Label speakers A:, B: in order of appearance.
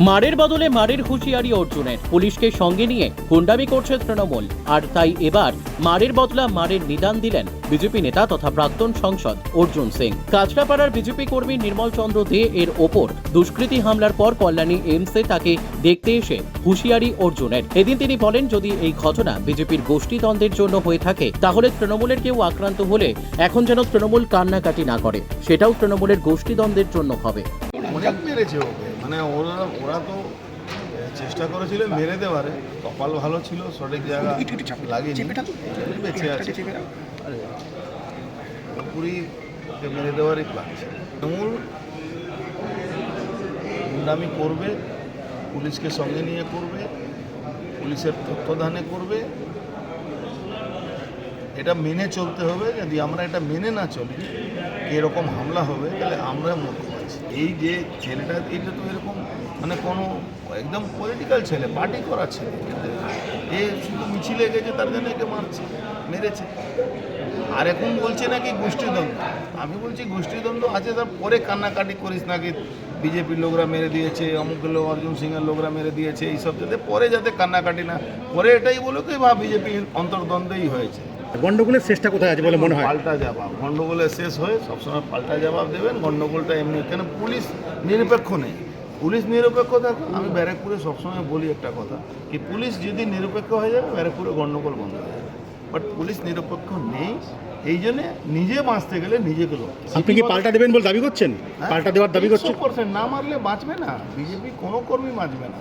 A: মারের বদলে মারের হুঁশিয়ারি অর্জুনের। পুলিশকে সঙ্গে নিয়ে গুন্ডামি করছে তৃণমূল। আর তাই এবার মারের বদলা মারের নিদান দিলেন বিজেপি নেতা তথা প্রাক্তন সংসদ অর্জুন সিং। কাঁচরাপাড়ার বিজেপি কর্মী নির্মল চন্দ্র দে এর ওপর দুষ্কৃতী হামলার পর কল্যাণী এইমসে তাকে দেখতে এসে হুঁশিয়ারি অর্জুনের। এদিন তিনি বলেন, যদি এই ঘটনা বিজেপির গোষ্ঠীদ্বন্দ্বের জন্য হয়ে থাকে, তাহলে তৃণমূলের কেউ আক্রান্ত হলে এখন যেন তৃণমূল কান্নাকাটি না করে। সেটাও তৃণমূলের গোষ্ঠীদ্বন্দ্বের জন্য হবে।
B: মেরেছে ওকে। মানে ওরা ওরা তো চেষ্টা করেছিল মেরে দেওয়ারে। কপাল ভালো ছিল সঠিক জায়গা লাগেনি বেঁচে আছে পুরোপুরি মেরে দেওয়ারই প্ল্যান ছিল তৃণমূল গুন্ডামি করবে পুলিশকে সঙ্গে নিয়ে করবে পুলিশের তত্ত্বাবধানে করবে। মেনে চলতে হবে, যদি আমরা এটা মেনে না চলি এরকম হামলা হবে, তাহলে আমরা মূর্খ আছি এই যে ছেলেটা, এটা তো এরকম মানে কোনো একদম পলিটিক্যাল ছেলে পার্টি করা ছেলে। এ শুধু মিছিলে গেছে, তার জন্য একে মারছে, মেরেছে। আর এখন বলছে নাকি গোষ্ঠীদ্বন্দ্ব। আমি বলছি গোষ্ঠীদ্বন্দ্ব আছে, তার পরে কান্নাকাটি করিস নাকি। বিজেপির লোকরা মেরে দিয়েছে, অমুক লোক, অর্জুন সিংয়ের লোকরা মেরে দিয়েছে, এইসব যাতে পরে যাতে কান্নাকাটি না, পরে এটাই বলো কি বা বিজেপি অন্তর্দ্বন্দ্বই হয়েছে।
C: গন্ডগোলের শেষটা কোথায় আছে বলে মনে হয়?
B: পাল্টা জবাব। গন্ডগোলের শেষ হয়ে সবসময় পাল্টা জবাব দেবেন। গন্ডগোলটা এমনি কেন পুলিশ নিরপেক্ষ নেই। পুলিশ নিরপেক্ষ দেখো আমি ব্যারাকপুরে সবসময় বলি একটা কথা কি পুলিশ যদি নিরপেক্ষ হয়ে যাবে ব্যারাকপুরে গন্ডগোল বন্ধ হয়ে যাবে। বাট পুলিশ নিরপেক্ষ নেই এই জন্যে নিজে বাঁচতে গেলে নিজেকে
C: আপনি কি পাল্টা দেবেন বলে দাবি করছেন?
B: হ্যাঁ?
C: পাল্টা দেওয়ার দাবি করছেন?
B: 100% না মারলে বাঁচবে না। বিজেপি কোনো কর্মী বাঁচবে না।